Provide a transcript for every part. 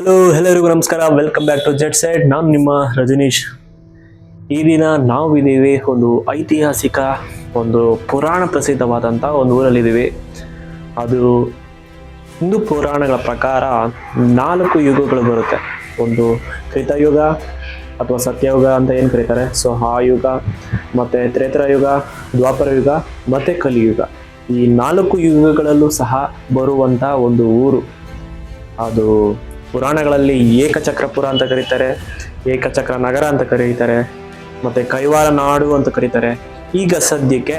Hello ಎಲ್ಲರಿಗೂ ನಮಸ್ಕಾರ. Welcome back to jet side ನಾನು ನಿಮ್ಮ ರಜನೀಶ್. ಈ ದಿನ ನಾವಿದ್ದೀವಿ ಒಂದು ಐತಿಹಾಸಿಕ, ಒಂದು ಪುರಾಣ ಪ್ರಸಿದ್ಧವಾದಂಥ ಒಂದು ಊರಲ್ಲಿದ್ದೀವಿ ಅದು ಹಿಂದೂ ಪುರಾಣಗಳ ಪ್ರಕಾರ ನಾಲ್ಕು ಯುಗಗಳು ಬರುತ್ತೆ. ಒಂದು ಕೃತಯುಗ ಅಥವಾ ಸತ್ಯಯುಗ ಅಂತ ಏನು ಕರೀತಾರೆ? ಸೊ ಆ ಯುಗ, ಮತ್ತು ತ್ರೇತಾಯುಗ ದ್ವಾಪರ ಯುಗ, ಮತ್ತು ಕಲಿಯುಗ. ಈ ನಾಲ್ಕು ಯುಗಗಳಲ್ಲೂ ಸಹ ಬರುವಂಥ ಒಂದು ಊರು. ಅದು ಪುರಾಣಗಳಲ್ಲಿ ಏಕಚಕ್ರಪುರ ಅಂತ ಕರೀತಾರೆ, ಏಕಚಕ್ರ ನಗರ ಅಂತ ಕರೀತಾರೆ, ಮತ್ತೆ ಕೈವಾರ ನಾಡು ಅಂತ ಕರೀತಾರೆ. ಈಗ ಸದ್ಯಕ್ಕೆ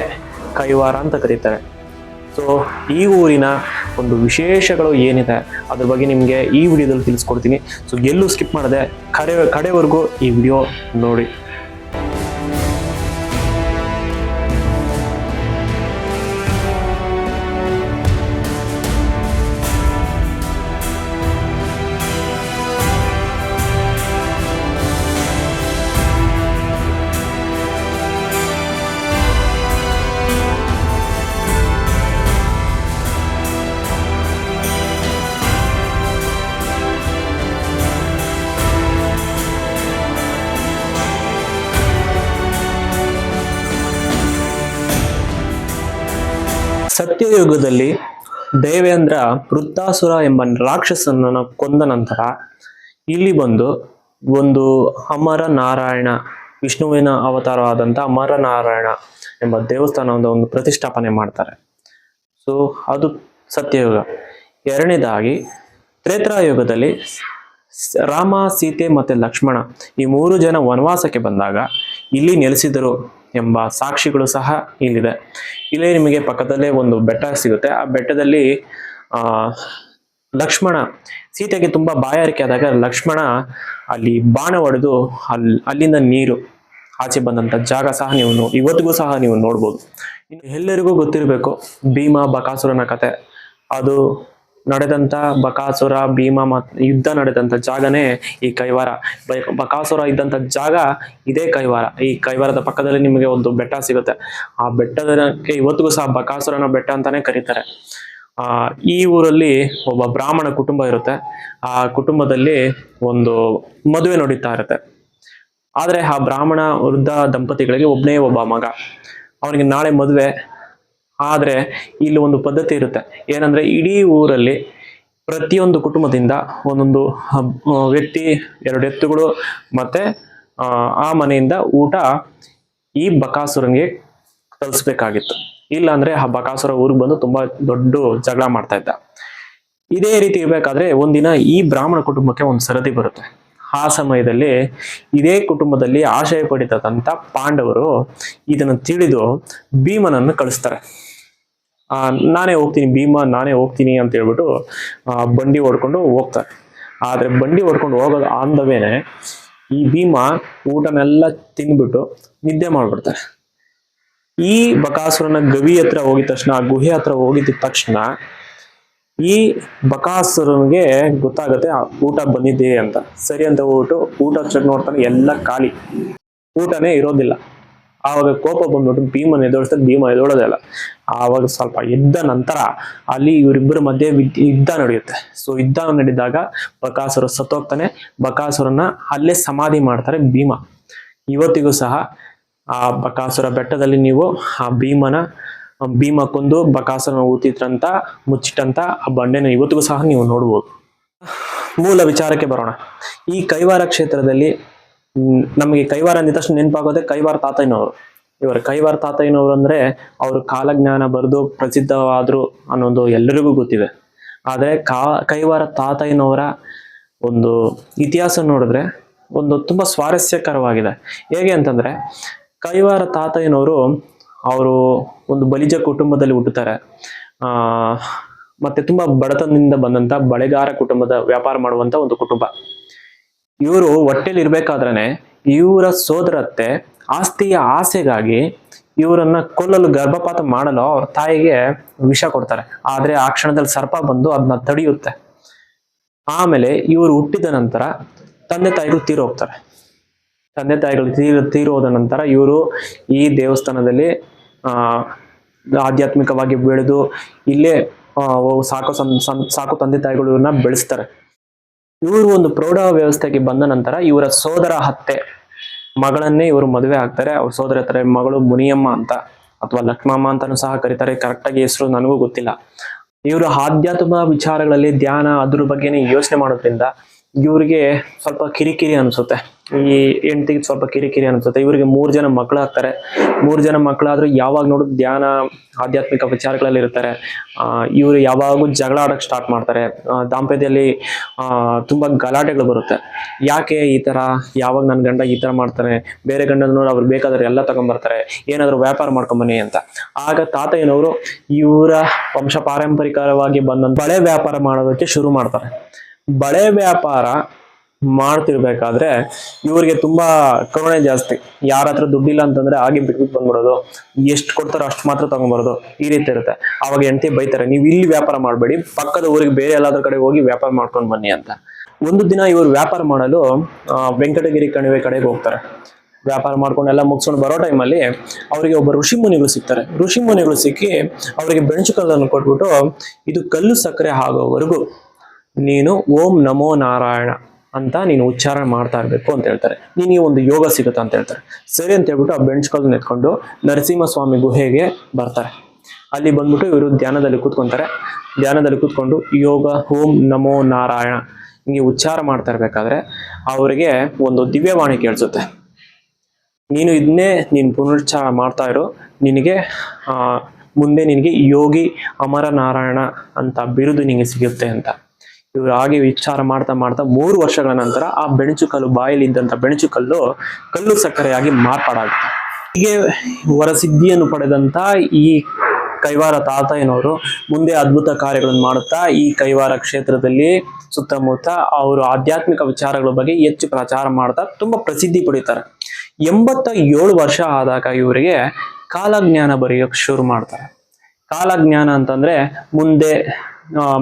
ಕೈವಾರ ಅಂತ ಕರೀತಾರೆ. ಸೊ ಈ ಊರಿನ ಒಂದು ವಿಶೇಷಗಳು ಏನಿದೆ, ಅದ್ರ ಬಗ್ಗೆ ನಿಮಗೆ ಈ ವಿಡಿಯೋದಲ್ಲಿ ತಿಳಿಸ್ಕೊಡ್ತೀನಿ. ಸೊ ಎಲ್ಲೂ ಸ್ಕಿಪ್ ಮಾಡದೆ ಕಡೆ ಕಡೆವರೆಗೂ ಈ ವಿಡಿಯೋ ನೋಡಿ. ಸತ್ಯಯುಗದಲ್ಲಿ ದೇವೇಂದ್ರ ವೃತ್ತಾಸುರ ಎಂಬ ರಾಕ್ಷಸನನ್ನು ಕೊಂದ ನಂತರ ಇಲ್ಲಿ ಬಂದು ಒಂದು ಅಮರ ನಾರಾಯಣ ವಿಷ್ಣುವಿನ ಅವತಾರವಾದಂಥ ಅಮರ ನಾರಾಯಣ ಎಂಬ ದೇವಸ್ಥಾನದ ಒಂದು ಪ್ರತಿಷ್ಠಾಪನೆ ಮಾಡ್ತಾರೆ. ಸೊ ಅದು ಸತ್ಯಯುಗ. ಎರಡನೇದಾಗಿ ತ್ರೇತಾಯುಗದಲ್ಲಿ ಸ್- ರಾಮ, ಸೀತೆ ಮತ್ತೆ ಲಕ್ಷ್ಮಣ ಈ ಮೂರು ಜನ ವನವಾಸಕ್ಕೆ ಬಂದಾಗ ಇಲ್ಲಿ ನೆಲೆಸಿದರು. ಎಂಬ ಸಾಕ್ಷಿಗಳು ಸಹ ಇಲ್ಲಿದೆ. ಇಲ್ಲೇ ನಿಮಗೆ ಪಕ್ಕದಲ್ಲೇ ಒಂದು ಬೆಟ್ಟ ಸಿಗುತ್ತೆ. ಆ ಬೆಟ್ಟದಲ್ಲಿ ಲಕ್ಷ್ಮಣ ಸೀತೆಗೆ ತುಂಬಾ ಬಾಯಾರಿಕೆ ಆದಾಗ ಲಕ್ಷ್ಮಣ ಅಲ್ಲಿ ಬಾಣ ಹೊಡೆದು ಅಲ್ಲಿ ಅಲ್ಲಿಂದ ನೀರು ಆಚೆ ಬಂದಂತ ಜಾಗ ಸಹ ನೀವು ಇವತ್ತಿಗೂ ಸಹ ನೀವು ನೋಡ್ಬೋದು. ಇನ್ನು ಎಲ್ಲರಿಗೂ ಗೊತ್ತಿರಬೇಕು, ಭೀಮ, ಬಕಾಸುರನ ಕತೆ. ಅದು ನಡೆದಂತ ಬಕಾಸುರ, ಭೀಮ ಮತ್ ಯುದ್ಧ ನಡೆದಂತ ಜಾಗನೇ ಈ ಕೈವಾರ. ಬಕಾಸುರ ಇದ್ದಂತ ಜಾಗ ಇದೇ ಕೈವಾರ. ಈ ಕೈವಾರದ ಪಕ್ಕದಲ್ಲಿ ನಿಮಗೆ ಒಂದು ಬೆಟ್ಟ ಸಿಗುತ್ತೆ. ಆ ಬೆಟ್ಟದಕ್ಕೆ ಇವತ್ತಿಗೂ ಸಹ ಬಕಾಸುರನ ಬೆಟ್ಟ ಅಂತಾನೆ ಕರೀತಾರೆ. ಆ, ಈ ಊರಲ್ಲಿ ಒಬ್ಬ ಬ್ರಾಹ್ಮಣ ಕುಟುಂಬ ಇರುತ್ತೆ. ಆ ಕುಟುಂಬದಲ್ಲಿ ಒಂದು ಮದುವೆ ನಡೀತಾ ಇರುತ್ತೆ. ಆದ್ರೆ ಆ ಬ್ರಾಹ್ಮಣ ವೃದ್ಧ ದಂಪತಿಗಳಿಗೆ ಒಬ್ಬನೇ ಒಬ್ಬ ಮಗ. ಅವನಿಗೆ ನಾಳೆ ಮದುವೆ. ಆದ್ರೆ ಇಲ್ಲಿ ಒಂದು ಪದ್ಧತಿ ಇರುತ್ತೆ. ಏನಂದ್ರೆ ಇಡೀ ಊರಲ್ಲಿ ಪ್ರತಿಯೊಂದು ಕುಟುಂಬದಿಂದ ಒಂದೊಂದು ವ್ಯಕ್ತಿ ಎರಡು ಎತ್ತುಗಳು ಮತ್ತೆ ಆ, ಮನೆಯಿಂದ ಊಟ ಈ ಬಕಾಸುರನಿಗೆ ತಲುಪಿಸ್ಬೇಕಾಗಿತ್ತು ಇಲ್ಲ ಅಂದ್ರೆ ಆ ಬಕಾಸುರ ಊರಿಗೆ ಬಂದು ತುಂಬಾ ದೊಡ್ಡ ಜಗಳ ಮಾಡ್ತಾ ಇದ್ದ. ಇದೇ ರೀತಿ ಇರಬೇಕಾದ್ರೆ ಒಂದಿನ ಈ ಬ್ರಾಹ್ಮಣ ಕುಟುಂಬಕ್ಕೆ ಒಂದು ಸರದಿ ಬರುತ್ತೆ. ಆ ಸಮಯದಲ್ಲಿ ಇದೇ ಕುಟುಂಬದಲ್ಲಿ ಆಶಯ ಪಡಿತಕ್ಕಂಥ ಪಾಂಡವರು ಇದನ್ನು ತಿಳಿದು ಭೀಮನನ್ನು ಕಳಿಸ್ತಾರೆ. ನಾನೇ ಹೋಗ್ತೀನಿ, ಭೀಮ ನಾನೇ ಹೋಗ್ತೀನಿ ಅಂತ ಹೇಳ್ಬಿಟ್ಟು ಬಂಡಿ ಹೊಡ್ಕೊಂಡು ಹೋಗ್ತಾರೆ. ಆದ್ರೆ ಬಂಡಿ ಹೊಡ್ಕೊಂಡು ಹೋಗೋದು ಆಂದವೇನೆ ಈ ಭೀಮ ಊಟನೆಲ್ಲ ತಿಂದ್ಬಿಟ್ಟು ನಿದ್ದೆ ಮಾಡ್ಬಿಡ್ತಾರೆ. ಈ ಬಕಾಸುರನ ಗವಿ ಹತ್ರ ಹೋಗಿದ ತಕ್ಷಣ, ಗುಹೆ ಹತ್ರ ಹೋಗಿದ್ದ ತಕ್ಷಣ, ಈ ಬಕಾಸುರನಿಗೆ ಗೊತ್ತಾಗುತ್ತೆ ಊಟ ಬಂದಿದ್ದೆ ಅಂತ. ಸರಿ ಅಂತ ಹೋಗ್ಬಿಟ್ಟು ಊಟ ಚೆಕ್ ನೋಡ್ತಾನೆ, ಎಲ್ಲ ಖಾಲಿ. ಊಟನೇ ಇರೋದಿಲ್ಲ. ಆವಾಗ ಕೋಪ ಬಂದ್ಬಿಟ್ಟು ಭೀಮನ್ ಎದುರಿಸ್ತಾರೆ ಭೀಮ ಎದೋಡೋದೇ ಇಲ್ಲ. ಆವಾಗ ಸ್ವಲ್ಪ ಎದ್ದ ನಂತರ ಅಲ್ಲಿ ಇವರಿಬ್ಬರ ಮಧ್ಯೆ ಯುದ್ಧ ನಡೆಯುತ್ತೆ. ಸೊ ಯುದ್ಧ ನಡೆದಾಗ ಬಕಾಸುರ ಸತ್ತೋಗ್ತಾನೆ. ಬಕಾಸುರನ್ನ ಅಲ್ಲೇ ಸಮಾಧಿ ಮಾಡ್ತಾರೆ ಭೀಮ. ಇವತ್ತಿಗೂ ಸಹ ಆ ಬಕಾಸುರ ಬೆಟ್ಟದಲ್ಲಿ ನೀವು ಆ ಭೀಮನ, ಭೀಮ ಕೊಂದು ಬಕಾಸುರನ ಊತಿದ್ರಂತ, ಮುಚ್ಚಿಟ್ಟಂತ ಆ ಬಂಡೆನ ಇವತ್ತಿಗೂ ಸಹ ನೀವು ನೋಡ್ಬೋದು. ಮೂಲ ವಿಚಾರಕ್ಕೆ ಬರೋಣ. ಈ ಕೈವಾರ ಕ್ಷೇತ್ರದಲ್ಲಿ ನಮಗೆ ಕೈವಾರ ಅಂದಿದ ತಕ್ಷಣ ನೆನಪಾಗೋದೆ ಕೈವಾರ ತಾತಯ್ಯನವರು. ಇವರು ಕೈವಾರ ತಾತಯ್ಯನವರು ಅಂದ್ರೆ ಅವರು ಕಾಲಜ್ಞಾನ ಬರೆದು ಪ್ರಸಿದ್ಧವಾದ್ರು ಅನ್ನೋದು ಎಲ್ಲರಿಗೂ ಗೊತ್ತಿದೆ. ಆದರೆ ಕಾ, ಕೈವಾರ ತಾತಯ್ಯನವರ ಒಂದು ಇತಿಹಾಸ ನೋಡಿದ್ರೆ ಒಂದು ತುಂಬಾ ಸ್ವಾರಸ್ಯಕರವಾಗಿದೆ. ಹೇಗೆ ಅಂತಂದ್ರೆ ಕೈವಾರ ತಾತಯ್ಯನವರು ಅವರು ಒಂದು ಬಲಿಜ ಕುಟುಂಬದಲ್ಲಿ ಹುಟ್ಟುತ್ತಾರೆ. ಆ, ಮತ್ತೆ ತುಂಬಾ ಬಡತನದಿಂದ ಬಂದಂತ ಬಳೆಗಾರ ಕುಟುಂಬದ ವ್ಯಾಪಾರ ಮಾಡುವಂತ ಒಂದು ಕುಟುಂಬ. ಇವರು ಹೊಟ್ಟೆಲಿ ಇರ್ಬೇಕಾದ್ರೆ ಇವರ ಸೋದರತ್ತೆ ಆಸ್ತಿಯ ಆಸೆಗಾಗಿ ಇವರನ್ನ ಕೊಲ್ಲಲು, ಗರ್ಭಪಾತ ಮಾಡಲು ಅವ್ರ ತಾಯಿಗೆ ವಿಷ ಕೊಡ್ತಾರೆ. ಆದ್ರೆ ಆ ಕ್ಷಣದಲ್ಲಿ ಸರ್ಪ ಬಂದು ಅದನ್ನ ತಡೆಯುತ್ತೆ. ಆಮೇಲೆ ಇವರು ಹುಟ್ಟಿದ ನಂತರ ತಂದೆ ತಾಯಿಗಳು ತೀರೋಗ್ತಾರೆ ತಂದೆ ತಾಯಿಗಳು ತೀರ ತೀರೋದ ನಂತರ ಇವರು ಈ ದೇವಸ್ಥಾನದಲ್ಲಿ, ಆ, ಆಧ್ಯಾತ್ಮಿಕವಾಗಿ ಬೆಳೆದು ಇಲ್ಲೇ ಸಾಕು ಸಾಕು ತಂದೆ ತಾಯಿಗಳು ಇವ್ರನ್ನ ಬೆಳೆಸ್ತಾರೆ. ಇವರು ಒಂದು ಪ್ರೌಢ ವ್ಯವಸ್ಥೆಗೆ ಬಂದ ನಂತರ ಇವರ ಸೋದರ ಹತ್ತೆ ಮಗಳನ್ನೇ ಇವರು ಮದುವೆ ಆಗ್ತಾರೆ. ಅವ್ರ ಸೋದರ ಹತ್ತಾರೆ ಮಗಳು ಮುನಿಯಮ್ಮ ಅಂತ ಅಥವಾ ಲಕ್ಷ್ಮಮ್ಮ ಅಂತಾನು ಸಹ ಕರೀತಾರೆ. ಕರೆಕ್ಟಾಗಿ ಹೆಸರು ನನಗೂ ಗೊತ್ತಿಲ್ಲ. ಇವರು ಆಧ್ಯಾತ್ಮ ವಿಚಾರಗಳಲ್ಲಿ ಧ್ಯಾನ ಅದ್ರ ಬಗ್ಗೆನೇ ಯೋಚನೆ ಮಾಡೋದ್ರಿಂದ ಇವರಿಗೆ ಸ್ವಲ್ಪ ಕಿರಿಕಿರಿ ಅನ್ಸುತ್ತೆ. ಈ ಹೆಂಡತಿಗೆ ಸ್ವಲ್ಪ ಕಿರಿಕಿರಿ ಅನ್ಸುತ್ತೆ. ಇವರಿಗೆ ಮೂರು ಜನ ಮಕ್ಕಳಾಗ್ತಾರೆ ಮೂರು ಜನ ಮಕ್ಕಳಾದ್ರೂ ಯಾವಾಗ ನೋಡಿದ್ರು ಧ್ಯಾನ, ಆಧ್ಯಾತ್ಮಿಕ ವಿಚಾರಗಳಲ್ಲಿ ಇರ್ತಾರೆ. ಇವರು ಯಾವಾಗೂ ಜಗಳ ಆಡಕ್ ಸ್ಟಾರ್ಟ್ ಮಾಡ್ತಾರೆ. ದಾಂಪತ್ಯದಲ್ಲಿ ತುಂಬಾ ಗಲಾಟೆಗಳು ಬರುತ್ತೆ. ಯಾಕೆ ಈ ತರ? ಯಾವಾಗ ನನ್ನ ಗಂಡ ಈ ತರ ಮಾಡ್ತಾನೆ? ಬೇರೆ ಗಂಡನ ನೋಡಿ ಅವ್ರು ಬೇಕಾದ್ರೆ ಎಲ್ಲ ತಗೊಂಡ್ಬರ್ತಾರೆ ಏನಾದ್ರು ವ್ಯಾಪಾರ ಮಾಡ್ಕೊಂಬನ್ನಿ ಅಂತ. ಆಗ ತಾತ ತಾತಯ್ಯನವರು ಇವರ ವಂಶ ಪಾರಂಪರಿಕವಾಗಿ ಬಂದ ಬಳೆ ವ್ಯಾಪಾರ ಮಾಡೋದಕ್ಕೆ ಶುರು ಮಾಡ್ತಾರೆ. ಬಳೆ ವ್ಯಾಪಾರ ಮಾಡ್ತಿರ್ಬೇಕಾದ್ರೆ ಇವ್ರಿಗೆ ತುಂಬಾ ಕರುಣೆ ಜಾಸ್ತಿ. ಯಾರ ಹತ್ರ ದುಡ್ಡಿಲ್ಲ ಅಂತಂದ್ರೆ ಹಾಗೆ ಬಿಟ್ಬಿಟ್ಟು ಬಂದ್ಬಿಡೋದು. ಎಷ್ಟು ಕೊಡ್ತಾರೋ ಅಷ್ಟು ಮಾತ್ರ ತಗೊಂಡ್ಬರೋದು. ಈ ರೀತಿ ಇರುತ್ತೆ. ಅವಾಗ ಹೆಂಡತಿ ಬೈತಾರೆ, ನೀವು ಇಲ್ಲಿ ವ್ಯಾಪಾರ ಮಾಡಬೇಡಿ, ಪಕ್ಕದ ಊರಿಗೆ ಬೇರೆ ಎಲ್ಲಾದ್ರ ಕಡೆ ಹೋಗಿ ವ್ಯಾಪಾರ ಮಾಡ್ಕೊಂಡು ಬನ್ನಿ ಅಂತ. ಒಂದು ದಿನ ಇವರು ವ್ಯಾಪಾರ ಮಾಡಲು ವೆಂಕಟಗಿರಿ ಕಣಿವೆ ಕಡೆಗೆ ಹೋಗ್ತಾರೆ. ವ್ಯಾಪಾರ ಮಾಡ್ಕೊಂಡು ಎಲ್ಲ ಮುಗಿಸ್ಕೊಂಡು ಬರೋ ಟೈಮಲ್ಲಿ ಅವರಿಗೆ ಒಬ್ಬ ಋಷಿ ಮುನಿಗಳು ಸಿಗ್ತಾರೆ. ಋಷಿ ಮುನಿಗಳು ಸಿಕ್ಕಿ ಅವರಿಗೆ ಬೆಣಚು ಕಲ್ಲನ್ನು ಕೊಟ್ಬಿಟ್ಟು, ಇದು ಕಲ್ಲು ಸಕ್ಕರೆ ಆಗೋವರೆಗೂ ನೀನು ಓಂ ನಮೋ ನಾರಾಯಣ ಅಂತ ನೀನು ಉಚ್ಚಾರಣೆ ಮಾಡ್ತಾ ಇರಬೇಕು ಅಂತ ಹೇಳ್ತಾರೆ. ನಿನಗೆ ಒಂದು ಯೋಗ ಸಿಗುತ್ತೆ ಅಂತ ಹೇಳ್ತಾರೆ. ಸರಿ ಅಂತ ಹೇಳ್ಬಿಟ್ಟು ಆ ಬೆಂಚ್ ಕಲ್ಲನ್ನು ನರಸಿಂಹ ನರಸಿಂಹಸ್ವಾಮಿ ಗುಹೆಗೆ ಬರ್ತಾರೆ. ಅಲ್ಲಿ ಬಂದ್ಬಿಟ್ಟು ಇವರು ಧ್ಯಾನದಲ್ಲಿ ಕೂತ್ಕೊಂತಾರೆ. ಧ್ಯಾನದಲ್ಲಿ ಕೂತ್ಕೊಂಡು, ಯೋಗ ಓಂ ನಮೋ ನಾರಾಯಣ. ಹಿಂಗೆ ಉಚ್ಚಾರ ಮಾಡ್ತಾ ಇರ್ಬೇಕಾದ್ರೆ ಅವರಿಗೆ ಒಂದು ದಿವ್ಯವಾಣಿ ಕೇಳಿಸುತ್ತೆ. ನೀನು ಇದನ್ನೇ ನೀನು ಪುನರುಚ್ಚಾರ ಮಾಡ್ತಾ ಇರೋ. ನಿನಗೆ ಮುಂದೆ ನಿನಗೆ ಯೋಗಿ ಅಮರ ನಾರಾಯಣ ಅಂತ ಬಿರುದು ನಿನಗೆ ಸಿಗುತ್ತೆ ಅಂತ. ಇವರು ಹಾಗೆ ವಿಚಾರ ಮಾಡ್ತಾ ಮಾಡ್ತಾ ಮೂರು ವರ್ಷಗಳ ನಂತರ ಆ ಬೆಣಚು ಕಲ್ಲು ಬಾಯಲ್ಲಿ ಇದ್ದಂತ ಬೆಣಚು ಕಲ್ಲು ಸಕ್ಕರೆಯಾಗಿ ಮಾರ್ಪಾಡಾಗುತ್ತೆ. ಹೀಗೆ ವರಸಿದ್ಧಿಯನ್ನು ಪಡೆದಂತ ಈ ಕೈವಾರ ತಾತಯ್ಯನವರು ಮುಂದೆ ಅದ್ಭುತ ಕಾರ್ಯಗಳನ್ನು ಮಾಡುತ್ತಾ ಈ ಕೈವಾರ ಕ್ಷೇತ್ರದಲ್ಲಿ ಸುತ್ತಮುತ್ತ ಅವರು ಆಧ್ಯಾತ್ಮಿಕ ವಿಚಾರಗಳ ಬಗ್ಗೆ ಹೆಚ್ಚು ಪ್ರಚಾರ ಮಾಡ್ತಾ ತುಂಬಾ ಪ್ರಸಿದ್ಧಿ ಪಡಿತಾರೆ. ಎಂಬತ್ತ ಏಳು ವರ್ಷ ಆದಾಗ ಇವರಿಗೆ ಕಾಲಜ್ಞಾನ ಬರೆಯೋಕ್ ಶುರು ಮಾಡ್ತಾರೆ. ಕಾಲಜ್ಞಾನ ಅಂತಂದ್ರೆ ಮುಂದೆ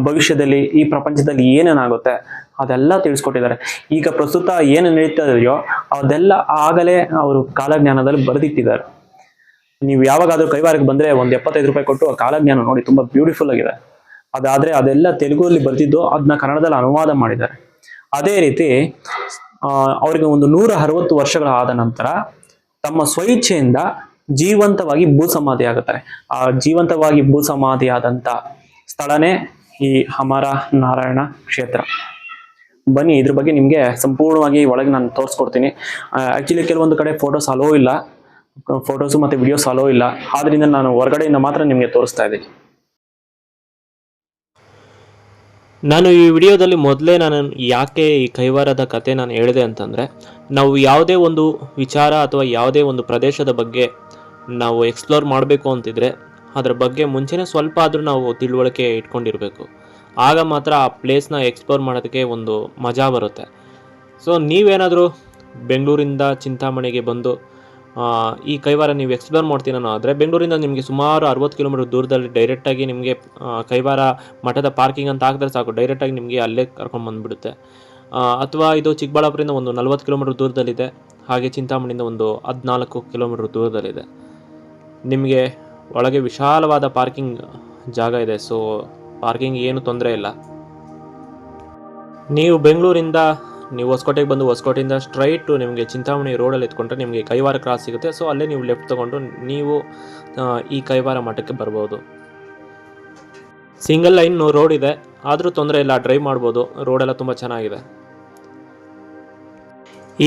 ಭವಿಷ್ಯದಲ್ಲಿ ಈ ಪ್ರಪಂಚದಲ್ಲಿ ಏನೇನಾಗುತ್ತೆ ಅದೆಲ್ಲ ತಿಳಿಸ್ಕೊಟ್ಟಿದ್ದಾರೆ. ಈಗ ಪ್ರಸ್ತುತ ಏನು ನಡೀತಾ ಇದೆಯೋ ಅದೆಲ್ಲ ಆಗಲೇ ಅವರು ಕಾಲಜ್ಞಾನದಲ್ಲಿ ಬರೆದಿಟ್ಟಿದ್ದಾರೆ. ನೀವು ಯಾವಾಗಾದ್ರೂ ಕೈವಾರಕ್ಕೆ ಬಂದ್ರೆ ಒಂದ್ ಎಪ್ಪತ್ತೈದು ರೂಪಾಯಿ ಕೊಟ್ಟು ಆ ಕಾಲಜ್ಞಾನ ನೋಡಿ, ತುಂಬಾ ಬ್ಯೂಟಿಫುಲ್ ಆಗಿದೆ. ಅದಾದ್ರೆ ಅದೆಲ್ಲ ತೆಲುಗುಲ್ಲಿ ಬರೆದಿದ್ದು ಅದನ್ನ ಕನ್ನಡದಲ್ಲಿ ಅನುವಾದ ಮಾಡಿದ್ದಾರೆ. ಅದೇ ರೀತಿ ಅವರಿಗೆ ಒಂದು ನೂರ ಅರವತ್ತು ವರ್ಷಗಳಾದ ನಂತರ ತಮ್ಮ ಸ್ವಇಚ್ಛೆಯಿಂದ ಜೀವಂತವಾಗಿ ಭೂ ಸಮಾಧಿ ಆಗುತ್ತಾರೆ. ಆ ಜೀವಂತವಾಗಿ ಭೂ ಸಮಾಧಿ ಆದಂತ ಸ್ಥಳನೇ ಈ ಹಮಾರ ನಾರಾಯಣ ಕ್ಷೇತ್ರ. ಬನ್ನಿ, ಇದ್ರ ಬಗ್ಗೆ ನಿಮಗೆ ಸಂಪೂರ್ಣವಾಗಿ ಒಳಗೆ ನಾನು ತೋರಿಸ್ಕೊಡ್ತೀನಿ. ಆ್ಯಕ್ಚುಲಿ ಕೆಲವೊಂದು ಕಡೆ ಫೋಟೋಸ್ ಅಲೋ ಇಲ್ಲ. ಫೋಟೋಸು ಮತ್ತೆ ವಿಡಿಯೋಸ್ ಅಲೋ ಇಲ್ಲ. ಆದ್ದರಿಂದ ನಾನು ಹೊರಗಡೆಯಿಂದ ಮಾತ್ರ ನಿಮಗೆ ತೋರಿಸ್ತಾ ಇದ್ದೀನಿ. ನಾನು ಈ ವಿಡಿಯೋದಲ್ಲಿ ಮೊದಲೇ ನಾನು ಯಾಕೆ ಈ ಕೈವಾರದ ಕತೆ ನಾನು ಹೇಳಿದೆ ಅಂತಂದರೆ, ನಾವು ಯಾವುದೇ ಒಂದು ವಿಚಾರ ಅಥವಾ ಯಾವುದೇ ಒಂದು ಪ್ರದೇಶದ ಬಗ್ಗೆ ನಾವು ಎಕ್ಸ್ಪ್ಲೋರ್ ಮಾಡಬೇಕು ಅಂತಿದ್ರೆ ಅದರ ಬಗ್ಗೆ ಮುಂಚೆನೇ ಸ್ವಲ್ಪ ಆದರೂ ನಾವು ತಿಳುವಳಿಕೆ ಇಟ್ಕೊಂಡಿರಬೇಕು. ಆಗ ಮಾತ್ರ ಆ ಪ್ಲೇಸ್ನ ಎಕ್ಸ್ಪ್ಲೋರ್ ಮಾಡೋದಕ್ಕೆ ಒಂದು ಮಜಾ ಬರುತ್ತೆ. ಸೊ ನೀವೇನಾದರೂ ಬೆಂಗಳೂರಿಂದ ಚಿಂತಾಮಣಿಗೆ ಬಂದು ಈ ಕೈವಾರ ನೀವು ಎಕ್ಸ್ಪ್ಲೋರ್ ಮಾಡ್ತೀನೋ ಆದರೆ ಬೆಂಗಳೂರಿಂದ ನಿಮಗೆ ಸುಮಾರು ಅರವತ್ತು ಕಿಲೋಮೀಟರ್ ದೂರದಲ್ಲಿ ಡೈರೆಕ್ಟಾಗಿ ನಿಮಗೆ ಕೈವಾರ ಮಠದ ಪಾರ್ಕಿಂಗ್ ಅಂತ ಹಾಕಿದ್ರೆ ಸಾಕು. ಡೈರೆಕ್ಟಾಗಿ ನಿಮಗೆ ಅಲ್ಲೇ ಕರ್ಕೊಂಡು ಬಂದುಬಿಡುತ್ತೆ. ಅಥವಾ ಇದು ಚಿಕ್ಕಬಳ್ಳಾಪುರದಿಂದ ಒಂದು ನಲ್ವತ್ತು ಕಿಲೋಮೀಟರ್ ದೂರದಲ್ಲಿದೆ. ಹಾಗೆ ಚಿಂತಾಮಣಿಯಿಂದ ಒಂದು ಹದಿನಾಲ್ಕು ಕಿಲೋಮೀಟರ್ ದೂರದಲ್ಲಿದೆ. ನಿಮಗೆ ಒಳಗೆ ವಿಶಾಲವಾದ ಪಾರ್ಕಿಂಗ್ ಜಾಗ ಇದೆ ಸೊ ಪಾರ್ಕಿಂಗ್ ಏನು ತೊಂದರೆ ಇಲ್ಲ. ನೀವು ಬೆಂಗಳೂರಿಂದ, ನೀವು ಹೊಸಕೋಟೆಗೆ ಬಂದು ಹೊಸಕೋಟೆಯಿಂದ ಸ್ಟ್ರೈಟು ನಿಮಗೆ ಚಿಂತಾಮಣಿ ರೋಡಲ್ಲಿ ಎತ್ಕೊಂಡ್ರೆ ನಿಮಗೆ ಕೈವಾರ ಕ್ರಾಸ್ ಸಿಗುತ್ತೆ ಸೊ ಅಲ್ಲೇ ನೀವು ಲೆಫ್ಟ್ ತೊಗೊಂಡು ನೀವು ಈ ಕೈವಾರ ಮಠಕ್ಕೆ ಬರ್ಬೋದು. ಸಿಂಗಲ್ ಲೈನ್ ರೋಡ್ ಇದೆ, ಆದರೂ ತೊಂದರೆ ಇಲ್ಲ ಡ್ರೈವ್ ಮಾಡ್ಬೋದು ರೋಡೆಲ್ಲ ತುಂಬ ಚೆನ್ನಾಗಿದೆ.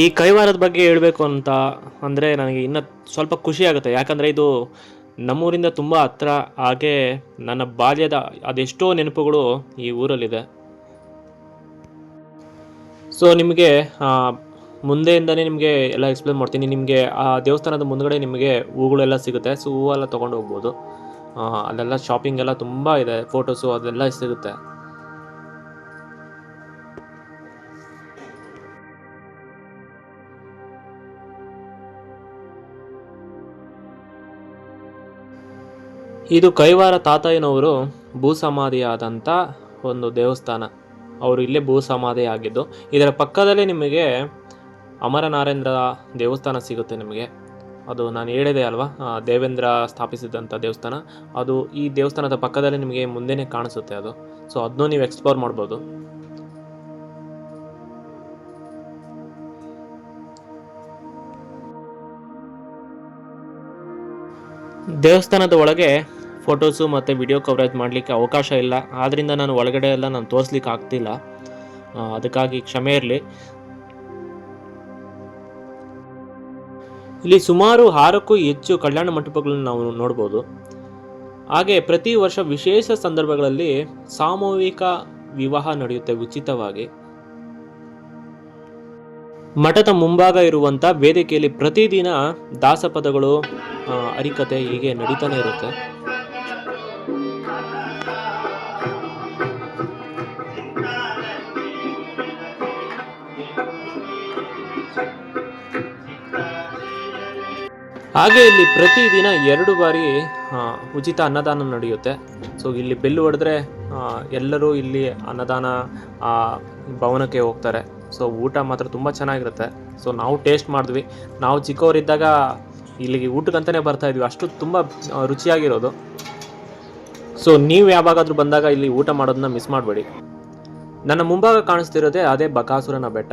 ಈ ಕೈವಾರದ ಬಗ್ಗೆ ಹೇಳಬೇಕು ಅಂತ ಅಂದರೆ ನನಗೆ ಇನ್ನೂ ಸ್ವಲ್ಪ ಖುಷಿ ಆಗುತ್ತೆ, ಯಾಕಂದರೆ ಇದು ನಮ್ಮೂರಿಂದ ತುಂಬ ಹತ್ರ ಹಾಗೆ ನನ್ನ ಬಾಲ್ಯದ ಅದೆಷ್ಟೋ ನೆನಪುಗಳು ಈ ಊರಲ್ಲಿದೆ. ಸೊ ನಿಮಗೆ ಮುಂದೆಯಿಂದನೇ ನಿಮಗೆ ಎಲ್ಲ ಎಕ್ಸ್ಪ್ಲೇನ್ ಮಾಡ್ತೀನಿ. ನಿಮಗೆ ಆ ದೇವಸ್ಥಾನದ ಮುಂದಗಡೆ ನಿಮಗೆ ಹೂಗಳೆಲ್ಲ ಸಿಗುತ್ತೆ. ಸೊ ಹೂವೆಲ್ಲ ತೊಗೊಂಡು ಹೋಗ್ಬೋದು. ಅಲ್ಲೆಲ್ಲ ಶಾಪಿಂಗ್ ಎಲ್ಲ ತುಂಬ ಇದೆ. ಫೋಟೋಸು ಅದೆಲ್ಲ ಸಿಗುತ್ತೆ. ಇದು ಕೈವಾರ ತಾತಯ್ಯನವರು ಭೂಸಮಾಧಿಯಾದಂಥ ಒಂದು ದೇವಸ್ಥಾನ. ಅವರು ಇಲ್ಲೇ ಭೂಸಮಾಧಿ ಆಗಿದ್ದು, ಇದರ ಪಕ್ಕದಲ್ಲೇ ನಿಮಗೆ ಅಮರನಾರೇಂದ್ರ ದೇವಸ್ಥಾನ ಸಿಗುತ್ತೆ ನಿಮಗೆ. ಅದು ನಾನು ಹೇಳಿದೆ ಅಲ್ವಾ ದೇವೇಂದ್ರ ಸ್ಥಾಪಿಸಿದಂಥ ದೇವಸ್ಥಾನ. ಅದು ಈ ದೇವಸ್ಥಾನದ ಪಕ್ಕದಲ್ಲಿ ನಿಮಗೆ ಮುಂದೆನೇ ಕಾಣಿಸುತ್ತೆ ಅದು. ಸೊ ಅದನ್ನೂ ನೀವು ಎಕ್ಸ್ಪ್ಲೋರ್ ಮಾಡ್ಬೋದು. ದೇವಸ್ಥಾನದ ಒಳಗೆ ಫೋಟೋಸು ಮತ್ತು ವಿಡಿಯೋ ಕವರೇಜ್ ಮಾಡಲಿಕ್ಕೆ ಅವಕಾಶ ಇಲ್ಲ. ಆದ್ದರಿಂದ ನಾನು ಒಳಗಡೆ ಎಲ್ಲ ನಾನು ತೋರಿಸ್ಲಿಕ್ಕೆ ಆಗ್ತಿಲ್ಲ. ಅದಕ್ಕಾಗಿ ಕ್ಷಮೆ ಇರಲಿ. ಇಲ್ಲಿ ಸುಮಾರು ಆರಕ್ಕೂ ಹೆಚ್ಚು ಕಲ್ಯಾಣ ಮಂಟಪಗಳನ್ನು ನಾವು ನೋಡ್ಬೋದು. ಹಾಗೆ ಪ್ರತಿ ವರ್ಷ ವಿಶೇಷ ಸಂದರ್ಭಗಳಲ್ಲಿ ಸಾಮೂಹಿಕ ವಿವಾಹ ನಡೆಯುತ್ತೆ ಉಚಿತವಾಗಿ. ಮಠದ ಮುಂಭಾಗ ಇರುವಂಥ ವೇದಿಕೆಯಲ್ಲಿ ಪ್ರತಿದಿನ ದಾಸಪದಗಳು ಅರಿಕತೆ ಹೀಗೆ ನಡೀತಾನೆ ಇರುತ್ತೆ. ಹಾಗೆ ಇಲ್ಲಿ ಪ್ರತಿದಿನ ಎರಡು ಬಾರಿ ಉಚಿತ ಅನ್ನದಾನ ನಡೆಯುತ್ತೆ. ಸೊ ಇಲ್ಲಿ ಬೆಲ್ಲು ಹೊಡೆದ್ರೆ ಎಲ್ಲರೂ ಇಲ್ಲಿ ಅನ್ನದಾನ ಭವನಕ್ಕೆ ಹೋಗ್ತಾರೆ. ಸೊ ಊಟ ಮಾತ್ರ ತುಂಬ ಚೆನ್ನಾಗಿರುತ್ತೆ. ಸೊ ನಾವು ಟೇಸ್ಟ್ ಮಾಡಿದ್ವಿ. ನಾವು ಚಿಕ್ಕವರಿದ್ದಾಗ ಇಲ್ಲಿಗೆ ಊಟಕ್ಕಂತಲೇ ಬರ್ತಾ ಇದ್ವಿ. ಅಷ್ಟು ತುಂಬ ರುಚಿಯಾಗಿರೋದು. ಸೊ ನೀವು ಯಾವಾಗಾದರೂ ಬಂದಾಗ ಇಲ್ಲಿ ಊಟ ಮಾಡೋದನ್ನ ಮಿಸ್ ಮಾಡಬೇಡಿ. ನನ್ನ ಮುಂಭಾಗ ಕಾಣಿಸ್ತಿರೋದೇ ಅದೇ ಬಕಾಸುರನ ಬೆಟ್ಟ.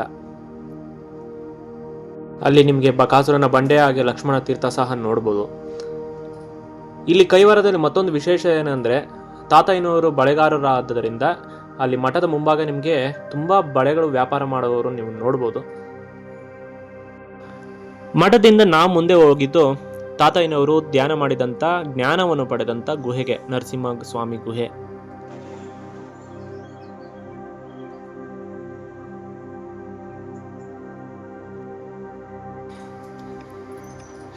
ಅಲ್ಲಿ ನಿಮಗೆ ಬಕಾಸುರನ ಬಂಡೆ ಹಾಗೆ ಲಕ್ಷ್ಮಣ ತೀರ್ಥ ಸಹ ನೋಡ್ಬೋದು. ಇಲ್ಲಿ ಕೈವಾರದಲ್ಲಿ ಮತ್ತೊಂದು ವಿಶೇಷ ಏನಂದರೆ, ತಾತಯ್ಯನವರು ಬಳೆಗಾರರಾದ್ದರಿಂದ ಅಲ್ಲಿ ಮಠದ ಮುಂಭಾಗ ನಿಮಗೆ ತುಂಬ ಬಳೆಗಳು ವ್ಯಾಪಾರ ಮಾಡುವವರು ನೀವು ನೋಡ್ಬೋದು. ಮಠದಿಂದ ನಾ ಮುಂದೆ ಹೋಗಿದ್ದು ತಾತಯ್ಯನವರು ಧ್ಯಾನ ಮಾಡಿದಂಥ ಜ್ಞಾನವನ್ನು ಪಡೆದಂಥ ಗುಹೆಗೆ, ನರಸಿಂಹ ಸ್ವಾಮಿ ಗುಹೆ.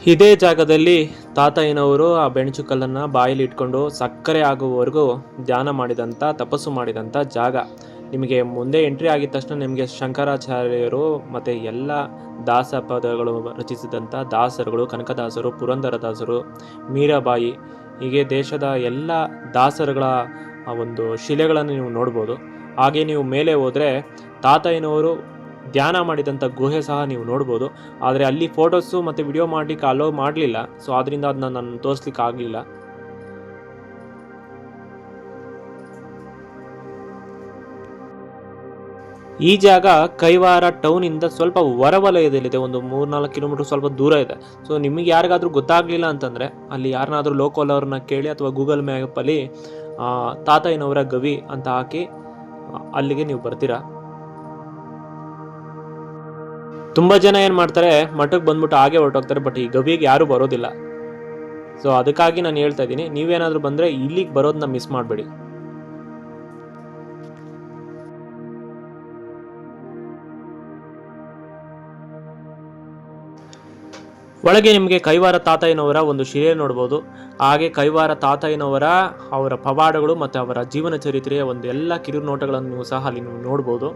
ಇದೇ ಜಾಗದಲ್ಲಿ ತಾತಯ್ಯನವರು ಆ ಬೆಣಚು ಕಲ್ಲನ್ನು ಬಾಯಲ್ಲಿ ಇಟ್ಕೊಂಡು ಸಕ್ಕರೆ ಆಗುವವರೆಗೂ ಧ್ಯಾನ ಮಾಡಿದಂಥ ತಪಸ್ಸು ಮಾಡಿದಂಥ ಜಾಗ. ನಿಮಗೆ ಮುಂದೆ ಎಂಟ್ರಿ ಆಗಿದ ತಕ್ಷಣ ನಿಮಗೆ ಶಂಕರಾಚಾರ್ಯರು ಮತ್ತು ಎಲ್ಲ ದಾಸ ಪದಗಳು ರಚಿಸಿದಂಥ ದಾಸರುಗಳು, ಕನಕದಾಸರು, ಪುರಂದರದಾಸರು, ಮೀರಾಬಾಯಿ, ಹೀಗೆ ದೇಶದ ಎಲ್ಲ ದಾಸರುಗಳ ಒಂದು ಶಿಲೆಗಳನ್ನು ನೀವು ನೋಡ್ಬೋದು. ಹಾಗೆ ನೀವು ಮೇಲೆ ಹೋದರೆ ತಾತಯ್ಯನವರು ಧ್ಯಾನ ಮಾಡಿದಂಥ ಗುಹೆ ಸಹ ನೀವು ನೋಡ್ಬೋದು. ಆದರೆ ಅಲ್ಲಿ ಫೋಟೋಸು ಮತ್ತು ವಿಡಿಯೋ ಮಾಡಲಿಕ್ಕೆ ಅಲೋ ಮಾಡಲಿಲ್ಲ. ಸೊ ಅದರಿಂದ ಅದನ್ನ ನಾನು ತೋರಿಸ್ಲಿಕ್ಕೆ ಆಗಲಿಲ್ಲ. ಈ ಜಾಗ ಕೈವಾರ ಟೌನಿಂದ ಸ್ವಲ್ಪ ಹೊರವಲಯದಲ್ಲಿದೆ. ಒಂದು ಮೂರ್ನಾಲ್ಕು ಕಿಲೋಮೀಟರ್ ಸ್ವಲ್ಪ ದೂರ ಇದೆ. ಸೊ ನಿಮಗೆ ಯಾರಿಗಾದರೂ ಗೊತ್ತಾಗಲಿಲ್ಲ ಅಂತಂದರೆ ಅಲ್ಲಿ ಯಾರನ್ನಾದರೂ ಲೋಕಲ್ ಅವ್ರನ್ನ ಕೇಳಿ ಅಥವಾ ಗೂಗಲ್ ಮ್ಯಾಪಲ್ಲಿ ತಾತಯ್ಯನವರ ಗವಿ ಅಂತ ಹಾಕಿ, ಅಲ್ಲಿಗೆ ನೀವು ಬರ್ತೀರಾ? ತುಂಬ ಜನ ಏನು ಮಾಡ್ತಾರೆ ಮಠಕ್ಕೆ ಬಂದ್ಬಿಟ್ಟು ಹಾಗೆ ಹೊರಟೋಗ್ತಾರೆ ಬಟ್ ಈ ಗವಿಗೆ ಯಾರೂ ಬರೋದಿಲ್ಲ. ಸೊ ಅದಕ್ಕಾಗಿ ನಾನು ಹೇಳ್ತಾ ಇದ್ದೀನಿ, ನೀವೇನಾದರೂ ಬಂದರೆ ಇಲ್ಲಿಗೆ ಬರೋದನ್ನ ಮಿಸ್ ಮಾಡಬೇಡಿ. ಒಳಗೆ ನಿಮಗೆ ಕೈವಾರ ತಾತಯ್ಯನವರ ಒಂದು ಶಿಲೆ ನೋಡ್ಬೋದು. ಹಾಗೆ ಕೈವಾರ ತಾತಯ್ಯನವರ, ಅವರ ಪವಾಡಗಳು ಮತ್ತು ಅವರ ಜೀವನ ಚರಿತ್ರೆಯ ಒಂದು ಎಲ್ಲ ಕಿರು ನೋಟಗಳನ್ನು ನೀವು ಸಹ ಅಲ್ಲಿ ನೀವು ನೋಡ್ಬೋದು.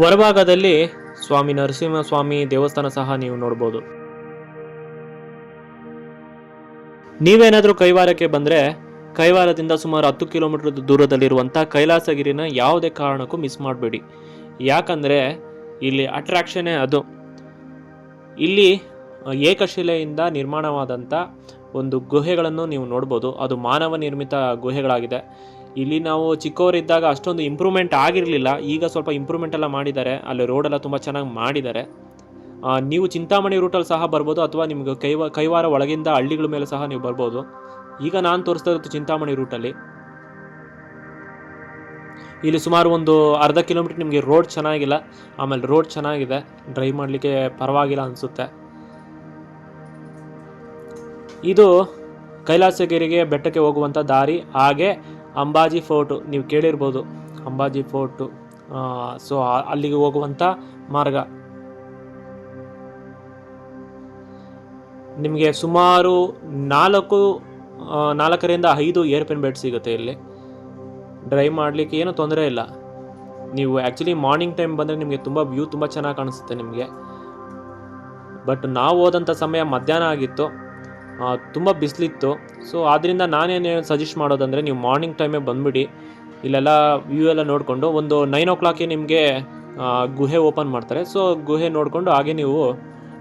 ಹೊರಭಾಗದಲ್ಲಿ ಸ್ವಾಮಿ ನರಸಿಂಹಸ್ವಾಮಿ ದೇವಸ್ಥಾನ ಸಹ ನೀವು ನೋಡ್ಬೋದು. ನೀವೇನಾದರೂ ಕೈವಾರಕ್ಕೆ ಬಂದರೆ ಕೈವಾರದಿಂದ ಸುಮಾರು ಹತ್ತು ಕಿಲೋಮೀಟರ್ ದೂರದಲ್ಲಿರುವಂಥ ಕೈಲಾಸಗಿರಿನ ಯಾವುದೇ ಕಾರಣಕ್ಕೂ ಮಿಸ್ ಮಾಡಬೇಡಿ. ಯಾಕಂದರೆ ಇಲ್ಲಿ ಅಟ್ರಾಕ್ಷನ್ನೇ ಅದು. ಇಲ್ಲಿ ಏಕಶಿಲೆಯಿಂದ ನಿರ್ಮಾಣವಾದಂಥ ಒಂದು ಗುಹೆಗಳನ್ನು ನೀವು ನೋಡ್ಬೋದು. ಅದು ಮಾನವ ನಿರ್ಮಿತ ಗುಹೆಗಳಾಗಿದೆ. ಇಲ್ಲಿ ನಾವು ಚಿಕ್ಕವರಿದ್ದಾಗ ಅಷ್ಟೊಂದು ಇಂಪ್ರೂವ್ಮೆಂಟ್ ಆಗಿರಲಿಲ್ಲ. ಈಗ ಸ್ವಲ್ಪ ಇಂಪ್ರೂವ್ಮೆಂಟ್ ಎಲ್ಲ ಮಾಡಿದ್ದಾರೆ. ಅಲ್ಲಿ ರೋಡೆಲ್ಲ ತುಂಬ ಚೆನ್ನಾಗಿ ಮಾಡಿದ್ದಾರೆ. ನೀವು ಚಿಂತಾಮಣಿ ರೂಟಲ್ಲಿ ಸಹ ಬರ್ಬೋದು ಅಥವಾ ನಿಮಗೆ ಕೈವ, ಕೈವಾರ ಒಳಗಿಂದ ಹಳ್ಳಿಗಳ ಮೇಲೆ ಸಹ ನೀವು ಬರ್ಬೋದು. ಈಗ ನಾನು ತೋರಿಸ್ತಾ ಇರೋದು ಚಿಂತಾಮಣಿ ರೂಟಲ್ಲಿ ಇಲ್ಲಿ ಸುಮಾರು ಒಂದು ಅರ್ಧ ಕಿಲೋಮೀಟರ್ ನಿಮಗೆ ರೋಡ್ ಚೆನ್ನಾಗಿಲ್ಲ. ಆಮೇಲೆ ರೋಡ್ ಚೆನ್ನಾಗಿದೆ. ಡ್ರೈವ್ ಮಾಡಲಿಕ್ಕೆ ಪರವಾಗಿಲ್ಲ ಅನಿಸುತ್ತೆ. ಇದು ಕೈಲಾಸಗಿರಿಗೆ ಬೆಟ್ಟಕ್ಕೆ ಹೋಗುವಂಥ ದಾರಿ. ಹಾಗೆ ಅಂಬಾಜಿ ಫೋರ್ಟು, ನೀವು ಕೇಳಿರ್ಬೋದು. ಅಂಬಾಜಿ ಫೋರ್ಟು ಸೊ ಅಲ್ಲಿಗೆ ಹೋಗುವಂಥ ಮಾರ್ಗ. ನಿಮಗೆ ಸುಮಾರು ನಾಲ್ಕು ನಾಲ್ಕರಿಂದ ಐದು ಏರ್ಪೇನ್ ಬೆಡ್ ಸಿಗುತ್ತೆ ಇಲ್ಲಿ. ಡ್ರೈವ್ ಮಾಡಲಿಕ್ಕೆ ಏನೂ ತೊಂದರೆ ಇಲ್ಲ. ನೀವು ಆ್ಯಕ್ಚುಲಿ ಮಾರ್ನಿಂಗ್ ಟೈಮ್ ಬಂದರೆ ನಿಮಗೆ ತುಂಬ ವ್ಯೂ ತುಂಬ ಚೆನ್ನಾಗಿ ಕಾಣಿಸುತ್ತೆ ನಿಮಗೆ. ಬಟ್ ನಾವು ಹೋದಂಥ ಸಮಯ ಮಧ್ಯಾಹ್ನ ಆಗಿತ್ತು. ತುಂಬ ಬಿಸಿಲಿತ್ತು. ಸೊ ಆದ್ದರಿಂದ ನಾನೇನು ಸಜೆಸ್ಟ್ ಮಾಡೋದಂದರೆ ನೀವು ಮಾರ್ನಿಂಗ್ ಟೈಮೇ ಬಂದುಬಿಡಿ. ಇಲ್ಲೆಲ್ಲ ವ್ಯೂ ಎಲ್ಲ ನೋಡಿಕೊಂಡು ಒಂದು ನೈನ್ ಓ ಕ್ಲಾಕಿಗೆ ನಿಮಗೆ ಗುಹೆ ಓಪನ್ ಮಾಡ್ತಾರೆ. ಸೊ ಗುಹೆ ನೋಡಿಕೊಂಡು ಹಾಗೆ ನೀವು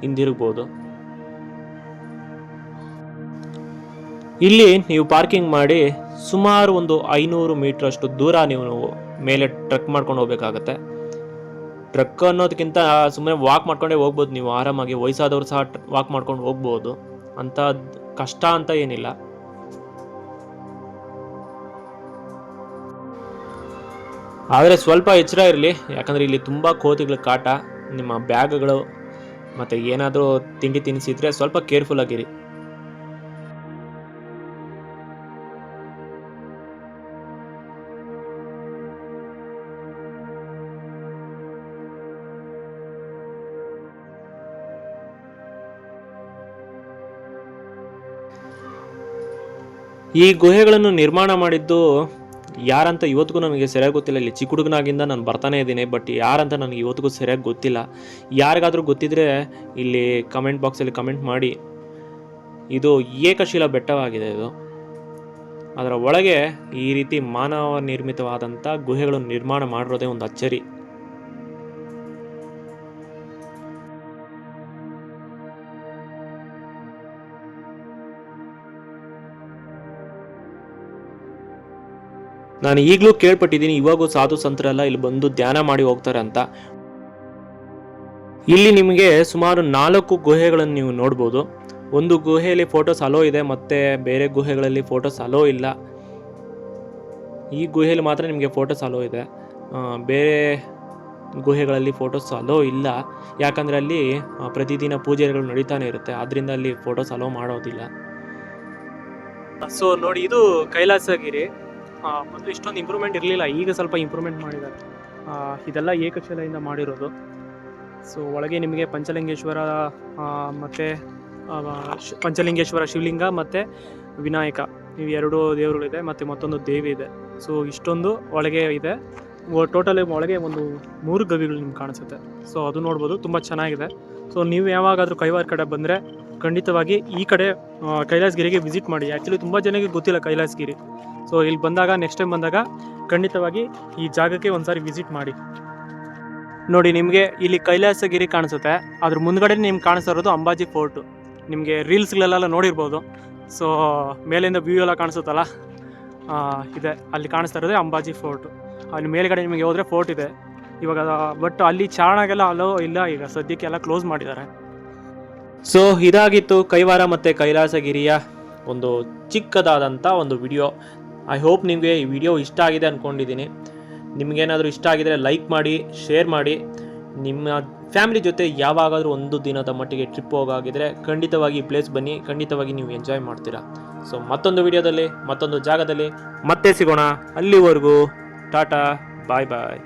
ಹಿಂದಿರುಗ್ಬೋದು. ಇಲ್ಲಿ ನೀವು ಪಾರ್ಕಿಂಗ್ ಮಾಡಿ ಸುಮಾರು ಒಂದು ಐನೂರು ಮೀಟರ್ ಅಷ್ಟು ದೂರ ನೀವು ಮೇಲೆ ಟ್ರಕ್ ಮಾಡ್ಕೊಂಡು ಹೋಗ್ಬೇಕಾಗತ್ತೆ. ಟ್ರಕ್ ಅನ್ನೋದಕ್ಕಿಂತ ಸುಮ್ಮನೆ ವಾಕ್ ಮಾಡ್ಕೊಂಡೇ ಹೋಗ್ಬೋದು ನೀವು. ಆರಾಮಾಗಿ ವಯಸ್ಸಾದವರು ಸಹ ವಾಕ್ ಮಾಡ್ಕೊಂಡು ಹೋಗ್ಬೋದು. ಅಂತ ಕಷ್ಟ ಅಂತ ಏನಿಲ್ಲ. ಆದರೆ ಸ್ವಲ್ಪ ಎಚ್ಚರ ಇರಲಿ, ಯಾಕಂದರೆ ಇಲ್ಲಿ ತುಂಬ ಕೋತಿಗಳ ಕಾಟ, ನಿಮ್ಮ ಬ್ಯಾಗ್ಗಳು ಮತ್ತು ಏನಾದರೂ ತಿಂಡಿ ತಿನಿಸಿದ್ರೆ ಸ್ವಲ್ಪ ಕೇರ್ಫುಲ್ ಆಗಿರಿ. ಈ ಗುಹೆಗಳನ್ನು ನಿರ್ಮಾಣ ಮಾಡಿದ್ದು ಯಾರಂತ ಇವತ್ತಿಗೂ ನನಗೆ ಸರಿಯಾಗಿ ಗೊತ್ತಿಲ್ಲ. ಇಲ್ಲಿ ಚಿಕ್ಕ ಹುಡುಗನಾಗಿಂದ ನಾನು ಬರ್ತಾನೆ ಇದ್ದೀನಿ ಬಟ್ ಯಾರಂತ ನನಗೆ ಇವತ್ತಿಗೂ ಸರಿಯಾಗಿ ಗೊತ್ತಿಲ್ಲ. ಯಾರಿಗಾದರೂ ಗೊತ್ತಿದ್ರೆ ಇಲ್ಲಿ ಕಮೆಂಟ್ ಬಾಕ್ಸಲ್ಲಿ ಕಮೆಂಟ್ ಮಾಡಿ. ಇದು ಏಕಶಿಲಾ ಬೆಟ್ಟವಾಗಿದೆ ಇದು. ಅದರ ಒಳಗೆ ಈ ರೀತಿ ಮಾನವ ನಿರ್ಮಿತವಾದಂಥ ಗುಹೆಗಳನ್ನು ನಿರ್ಮಾಣ ಮಾಡಿರೋದೇ ಒಂದು ಅಚ್ಚರಿ. ನಾನು ಈಗಲೂ ಕೇಳ್ಪಟ್ಟಿದ್ದೀನಿ, ಇವಾಗೂ ಸಾಧು ಸಂತರೆಲ್ಲ ಇಲ್ಲಿ ಬಂದು ಧ್ಯಾನ ಮಾಡಿ ಹೋಗ್ತಾರೆ ಅಂತ. ಇಲ್ಲಿ ನಿಮಗೆ ಸುಮಾರು ನಾಲ್ಕು ಗುಹೆಗಳನ್ನು ನೀವು ನೋಡ್ಬೋದು. ಒಂದು ಗುಹೆಯಲ್ಲಿ ಫೋಟೋಸ್ ಅಲೋ ಇದೆ, ಮತ್ತೆ ಬೇರೆ ಗುಹೆಗಳಲ್ಲಿ ಫೋಟೋಸ್ ಅಲೋ ಇಲ್ಲ. ಈ ಗುಹೆಯಲ್ಲಿ ಮಾತ್ರ ನಿಮಗೆ ಫೋಟೋಸ್ ಅಲೋ ಇದೆ. ಬೇರೆ ಗುಹೆಗಳಲ್ಲಿ ಫೋಟೋಸ್ ಅಲೋ ಇಲ್ಲ. ಯಾಕಂದರೆ ಅಲ್ಲಿ ಪ್ರತಿದಿನ ಪೂಜೆಗಳು ನಡೀತಾನೆ ಇರುತ್ತೆ. ಆದ್ದರಿಂದ ಅಲ್ಲಿ ಫೋಟೋಸ್ ಅಲೋ ಮಾಡೋದಿಲ್ಲ. ಸೊ ನೋಡಿ, ಇದು ಕೈಲಾಸಗಿರಿ. ಮೊದಲು ಇಷ್ಟೊಂದು ಇಂಪ್ರೂವ್ಮೆಂಟ್ ಇರಲಿಲ್ಲ. ಈಗ ಸ್ವಲ್ಪ ಇಂಪ್ರೂವ್ಮೆಂಟ್ ಮಾಡಿದ್ದಾರೆ. ಇದೆಲ್ಲ ಏಕಶಿಲೆಯಿಂದ ಮಾಡಿರೋದು. ಸೊ ಒಳಗೆ ನಿಮಗೆ ಪಂಚಲಿಂಗೇಶ್ವರ ಮತ್ತು ಪಂಚಲಿಂಗೇಶ್ವರ, ಶಿವಲಿಂಗ ಮತ್ತು ವಿನಾಯಕ ಇವು ಎರಡು ದೇವರುಗಳಿದೆ ಮತ್ತು ಮತ್ತೊಂದು ದೇವಿ ಇದೆ. ಸೊ ಇಷ್ಟೊಂದು ಒಳಗೆ ಇದೆ. ಟೋಟಲಿ ಒಳಗೆ ಒಂದು ಮೂರು ಗವಿಗಳು ನಿಮ್ಗೆ ಕಾಣಿಸುತ್ತೆ. ಸೊ ಅದು ನೋಡ್ಬೋದು. ತುಂಬ ಚೆನ್ನಾಗಿದೆ. ಸೊ ನೀವು ಯಾವಾಗಾದರೂ ಕೈವಾರ ಕಡೆ ಬಂದರೆ ಖಂಡಿತವಾಗಿ ಈ ಕಡೆ ಕೈಲಾಸಗಿರಿಗೆ ವಿಸಿಟ್ ಮಾಡಿ. ಆ್ಯಕ್ಚುಲಿ ತುಂಬ ಜನಕ್ಕೆ ಗೊತ್ತಿಲ್ಲ ಕೈಲಾಸಗಿರಿ. ಸೊ ಇಲ್ಲಿ ಬಂದಾಗ ನೆಕ್ಸ್ಟ್ ಟೈಮ್ ಬಂದಾಗ, ಖಂಡಿತವಾಗಿ ಈ ಜಾಗಕ್ಕೆ ಒಂದ್ಸಾರಿ ವಿಸಿಟ್ ಮಾಡಿ. ನೋಡಿ, ನಿಮಗೆ ಇಲ್ಲಿ ಕೈಲಾಸಗಿರಿ ಕಾಣಿಸುತ್ತೆ. ಅದ್ರ ಮುಂದ್ಗಡೆ ನಿಮ್ಗೆ ಕಾಣಿಸ್ತಾ ಇರೋದು ಅಂಬಾಜಿ ಫೋರ್ಟು. ನಿಮಗೆ ರೀಲ್ಸ್ಗಳೆಲ್ಲ ನೋಡಿರ್ಬೋದು. ಸೊ ಮೇಲಿಂದ ವ್ಯೂ ಎಲ್ಲ ಕಾಣಿಸುತ್ತಲ್ಲ? ಇದೆ. ಅಲ್ಲಿ ಕಾಣಿಸ್ತಾ ಇರೋದೇ ಅಂಬಾಜಿ ಫೋರ್ಟು. ಅಲ್ಲಿ ಮೇಲ್ಗಡೆ ನಿಮಗೆ ಹೋದರೆ ಫೋರ್ಟ್ ಇದೆ. ಇವಾಗ ಬಟ್ ಅಲ್ಲಿ ಚಾರಣಗೆಲ್ಲ ಅಲೋ ಇಲ್ಲ ಈಗ. ಸದ್ಯಕ್ಕೆ ಎಲ್ಲ ಕ್ಲೋಸ್ ಮಾಡಿದ್ದಾರೆ. ಸೊ ಇದಾಗಿತ್ತು ಕೈವಾರ ಮತ್ತು ಕೈಲಾಸಗಿರಿಯ ಒಂದು ಚಿಕ್ಕದಾದಂಥ ಒಂದು ವಿಡಿಯೋ ಐ ಹೋಪ್ ನಿಮಗೆ ಈ ವಿಡಿಯೋ ಇಷ್ಟ ಆಗಿದೆ ಅಂದ್ಕೊಂಡಿದ್ದೀನಿ ನಿಮಗೇನಾದರೂ ಇಷ್ಟ ಆಗಿದರೆ ಲೈಕ್ ಮಾಡಿ ಶೇರ್ ಮಾಡಿ. ನಿಮ್ಮ ಫ್ಯಾಮಿಲಿ ಜೊತೆ ಯಾವಾಗಾದರೂ ಒಂದು ದಿನದ ಮಟ್ಟಿಗೆ ಟ್ರಿಪ್ ಹೋಗಾಗಿದ್ರೆ ಖಂಡಿತವಾಗಿ ಪ್ಲೇಸ್ ಬನ್ನಿ, ಖಂಡಿತವಾಗಿ ನೀವು ಎಂಜಾಯ್ ಮಾಡ್ತೀರಾ. ಸೊ ಮತ್ತೊಂದು ವಿಡಿಯೋದಲ್ಲಿ ಮತ್ತೊಂದು ಜಾಗದಲ್ಲಿ ಮತ್ತೆ ಸಿಗೋಣ. ಅಲ್ಲಿವರೆಗೂ, ಟಾಟಾ ಬಾಯ್ ಬಾಯ್